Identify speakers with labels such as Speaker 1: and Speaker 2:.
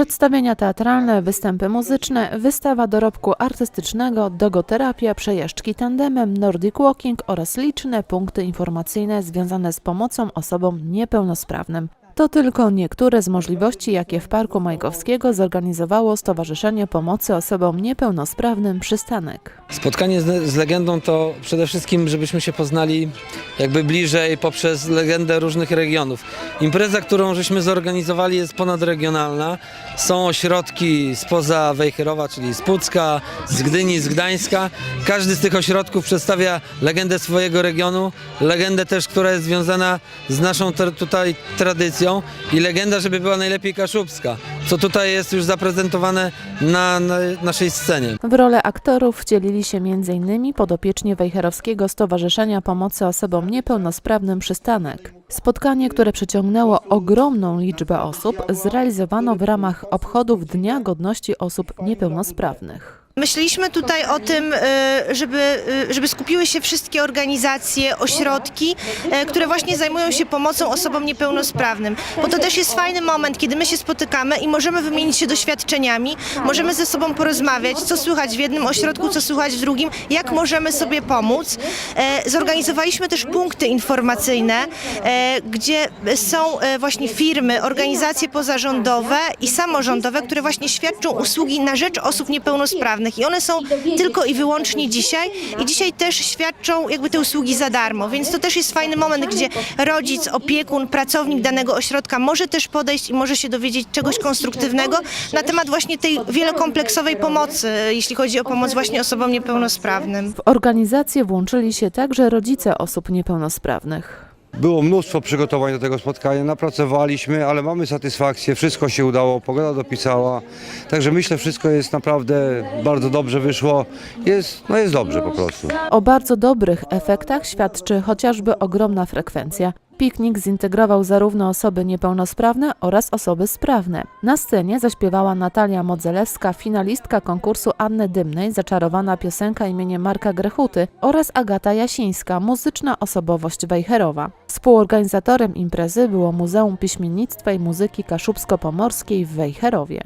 Speaker 1: Przedstawienia teatralne, występy muzyczne, wystawa dorobku artystycznego, dogoterapia, przejażdżki tandemem, nordic walking oraz liczne punkty informacyjne związane z pomocą osobom niepełnosprawnym. To tylko niektóre z możliwości, jakie w Parku Majkowskiego zorganizowało Stowarzyszenie Pomocy Osobom Niepełnosprawnym Przystanek.
Speaker 2: Spotkanie z, z legendą to przede wszystkim, żebyśmy się poznali jakby bliżej poprzez legendę różnych regionów. Impreza, którą żeśmy zorganizowali jest ponadregionalna. Są ośrodki spoza Wejherowa, czyli z Pucka, z Gdyni, z Gdańska. Każdy z tych ośrodków przedstawia legendę swojego regionu, legendę też, która jest związana z naszą tutaj tradycją i legenda, żeby była najlepiej kaszubska, co tutaj jest już zaprezentowane na, na naszej scenie.
Speaker 1: W rolę aktorów wcielili się m.in. podopieczni Wejherowskiego Stowarzyszenia Pomocy Osobom Niepełnosprawnym Przystanek. Spotkanie, które przyciągnęło ogromną liczbę osób, zrealizowano w ramach obchodów Dnia Godności Osób Niepełnosprawnych.
Speaker 3: Myśleliśmy tutaj o tym, e, żeby, e, żeby skupiły się wszystkie organizacje, ośrodki, e, które właśnie zajmują się pomocą osobom niepełnosprawnym. Bo to też jest fajny moment, kiedy my się spotykamy i możemy wymienić się doświadczeniami, możemy ze sobą porozmawiać, co słychać w jednym ośrodku, co słychać w drugim, jak możemy sobie pomóc. Zorganizowaliśmy też punkty informacyjne, gdzie są właśnie firmy, organizacje pozarządowe i samorządowe, które właśnie świadczą usługi na rzecz osób niepełnosprawnych i one są tylko i wyłącznie dzisiaj. i dzisiaj też świadczą jakby te usługi za darmo, więc to też jest fajny moment, gdzie rodzic, opiekun, pracownik danego ośrodka może też podejść i może się dowiedzieć czegoś konstruktywnego na temat właśnie tej wielokompleksowej pomocy, jeśli chodzi o pomoc właśnie osobom niepełnosprawnym.
Speaker 1: W organizację włączyli się także rodzice osób niepełnosprawnych.
Speaker 4: Było mnóstwo przygotowań do tego spotkania, napracowaliśmy, ale mamy satysfakcję, wszystko się udało, pogoda dopisała, także myślę, wszystko jest naprawdę bardzo dobrze wyszło, jest, no jest dobrze po prostu.
Speaker 1: O bardzo dobrych efektach świadczy chociażby ogromna frekwencja. Piknik zintegrował zarówno osoby niepełnosprawne oraz osoby sprawne. Na scenie zaśpiewała Natalia Modzelewska, finalistka konkursu Anny Dymnej, zaczarowana piosenka imieniem Marka Grechuty oraz Agata Jasińska, muzyczna osobowość Wejherowa. Współorganizatorem imprezy było Muzeum Piśmiennictwa i Muzyki Kaszubsko-Pomorskiej w Wejherowie.